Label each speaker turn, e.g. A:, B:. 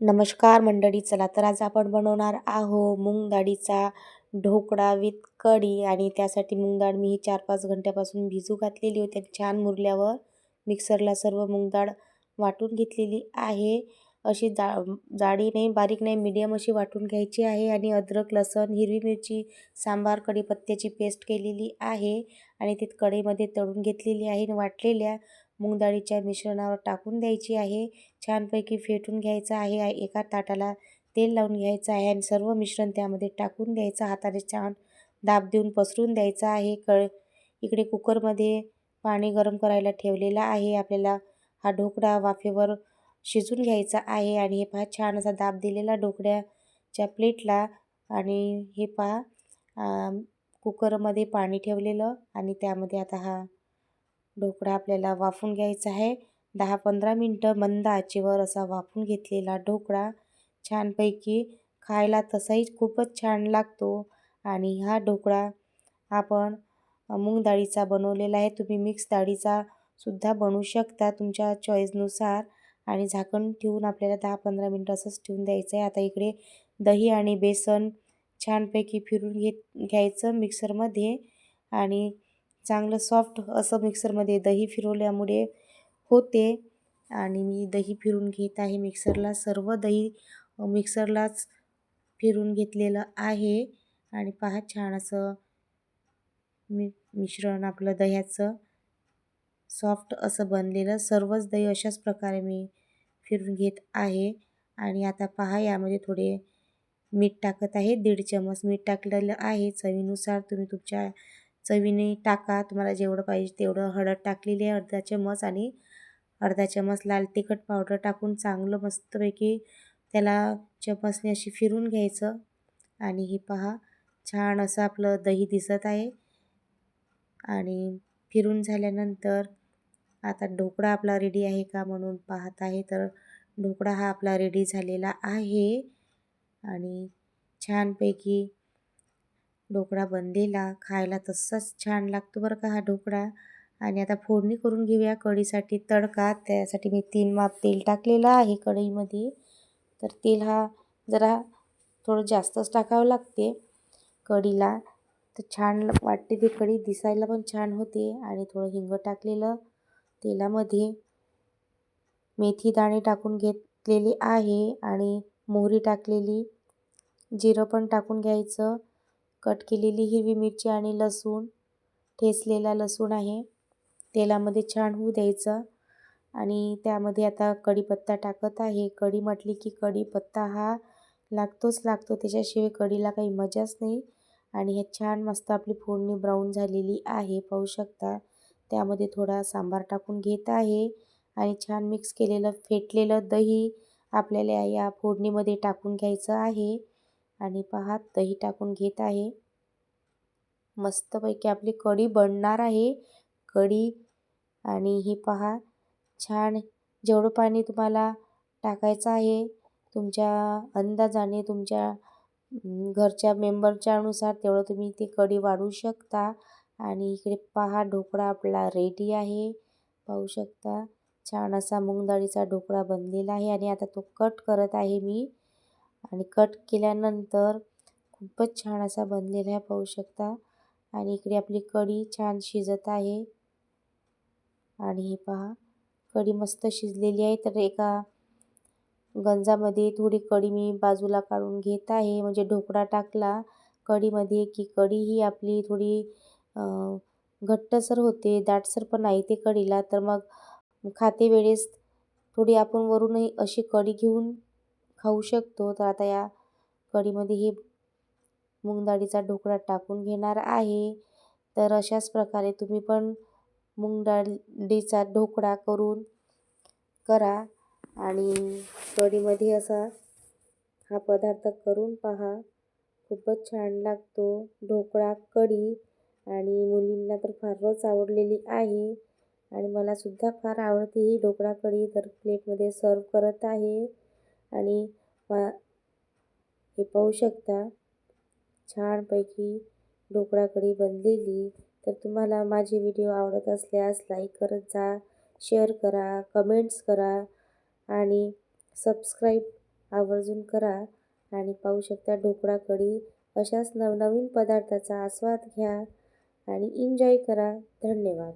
A: नमस्कार मंडळी चला तर आज आपण बनवणार आहो मूग डाळीचा ढोकळा विथ कढी आणि त्यासाठी मूग डाळ मी ही चार पाच घंट्यापासून भिजू घातलेली होती आणि छान मुरल्यावर मिक्सरला सर्व मूग डाळ वाटून घेतलेली आहे. अशी जा जाडी नाही बारीक नाही मीडियम अशी वाटून घ्यायची आहे आणि अद्रक लसण हिरवी मिरची सांबार कढीपत्त्याची पेस्ट केलेली आहे आणि ती कढईमध्ये तळून घेतलेली आहे आणि वाटलेल्या मूगडाळीच्या मिश्रणावर टाकून द्यायची आहे. छानपैकी फेटून घ्यायचं आहे. एका ताटाला तेल लावून घ्यायचं आहे आणि सर्व मिश्रण त्यामध्ये टाकून द्यायचं. हाताने छान दाब देऊन पसरून द्यायचं आहे. कळ इकडे कुकरमध्ये पाणी गरम करायला ठेवलेलं आहे. आपल्याला हा ढोकळा वाफेवर शिजून घ्यायचा आहे आणि हे पहा छान असा दाब दिलेला ढोकळ्याच्या प्लेटला आणि हे पहा कुकरमध्ये पाणी ठेवलेलं आणि त्यामध्ये आता हा ढोकळा आपल्याला वाफून घ्यायचा आहे. दहा पंधरा मिनटं मंद आचेवर असा वाफून घेतलेला ढोकळा छानपैकी खायला तसाही खूपच छान लागतो. आणि हा ढोकळा आपण मूग डाळीचा बनवलेला आहे. तुम्ही मिक्स डाळीचा सुद्धा बनवू शकता तुमच्या चॉईसनुसार. आणि झाकण ठेवून आपल्याला दहा पंधरा मिनटं असंच ठेवून द्यायचं आहे. आता इकडे दही आणि बेसन छानपैकी फिरून घेत घ्यायचं मिक्सरमध्ये. आणि चांगलं सॉफ्ट असं मिक्सरमध्ये दही फिरवल्यामुळे होते. आणि मी दही फिरून घेत आहे मिक्सरला सर्व दही मिक्सरलाच फिरून घेतलेलं आहे. आणि पहा छान असं मी मिश्रण आपलं दह्याचं सॉफ्ट असं बनलेलं. सर्वच दही अशाच प्रकारे मी फिरून घेत आहे. आणि आता पहा यामध्ये थोडे मीठ टाकत आहे. दीड चमच मीठ टाकलेलं आहे. चवीनुसार तुम्ही तुमच्या चवीने टाका. तुम्हाला जेवढं पाहिजे तेवढं हळद टाकलेली आहे अर्धा चमच आणि अर्धा चमच लाल तिखट पावडर टाकून चांगलं मस्तपैकी त्याला चमचने अशी फिरून घ्यायचं. आणि हे पहा छान असं आपलं दही दिसत आहे. आणि फिरून झाल्यानंतर आता ढोकळा आपला रेडी आहे का म्हणून पाहत आहे. तर ढोकळा हा आपला रेडी झालेला आहे. आणि छानपैकी ढोकळा बनलेला खायला तसाच छान लागतो बरं का हा ढोकळा आणि आता फोडणी करून घेऊया कढीसाठी तडका. त्यासाठी मी तीन माप तेल टाकलेलं आहे कढईमध्ये. तर तेल हा जरा थोडं जास्तच टाकावं लागते कढीला. तर छान वाटते ती कढी दिसायला पण छान होते. आणि थोडं हिंग टाकलेलं तेलामध्ये. मेथी दाणे टाकून घेतलेली आहे आणि मोहरी टाकलेली. जिरं पण टाकून घ्यायचं. कट केलेली हिरवी मिरची आणि लसूण ठेचलेला लसूण आहे. तेलामध्ये छान होऊ द्यायचं. आणि त्यामध्ये आता कढीपत्ता टाकत आहे. कढी म्हटली की कढीपत्ता हा लागतोच लागतो. त्याच्याशिवाय कढीला काही मजाच नाही. आणि हे छान मस्त आपली फोडणी ब्राऊन झालेली आहे. पाहू शकता. त्यामध्ये थोडा सांबार टाकून घेत आहे. आणि छान मिक्स केलेलं फेटलेलं दही आपल्याला या फोडणीमध्ये टाकून घ्यायचं आहे. आणि पहा दही टाकून घेत आहे. मस्तपैकी आपली कढी बनणार आहे. कढी आणि ही पहा छान जेवढं पाणी तुम्हाला टाकायचं आहे तुमच्या अंदाजाने तुमच्या घरच्या मेंबरच्या अनुसार तेवढं तुम्ही ती कढी वाढवू शकता. आणि इकडे पहा ढोकळा आपला रेडी आहे. पाहू शकता छान असा मूग डाळीचा ढोकळा बनलेला आहे. आणि आता तो कट करत आहे मी. आणि कट केल्यानंतर खूपच छान असा बनलेला आहे पाहू शकता आणि इकडे आपली कढी छान शिजत आहे. आणि हे पहा कढी मस्त शिजलेली आहे. तर एका गंजामध्ये थोडी कढी मी बाजूला काढून घेत आहे. म्हणजे ढोकळा टाकला कढीमध्ये की कढी ही आपली थोडी घट्टसर होते दाटसर पण नाही ते कढीला. तर मग खाते वेळेस थोडी आपण वरूनही अशी कढी घेऊन खाऊ शकतो. तर आता या कढीमध्ये हे मूग ढोकळा टाकून घेणार आहे. तर अशाच प्रकारे तुम्ही पण मूग ढोकळा करून करा. आणि कढीमध्ये असा हा पदार्थ करून पहा. खूपच छान लागतो ढोकळा कढी. आणि मुलींना तर फारच आवडलेली आहे. आणि मलासुद्धा फार आवडते ही ढोकळा कढी. तर प्लेटमध्ये सर्व करत आहे. आणि हे पाहू शकता छानपैकी ढोकळाकडी बनलेली. तर तुम्हाला माझे व्हिडिओ आवडत असल्यास लाईक करत जा शेअर करा कमेंट्स करा आणि सबस्क्राईब आवर्जून करा. आणि पाहू शकता ढोकळा कढी अशाच नवनवीन पदार्थाचा आस्वाद घ्या आणि एन्जॉय करा. धन्यवाद.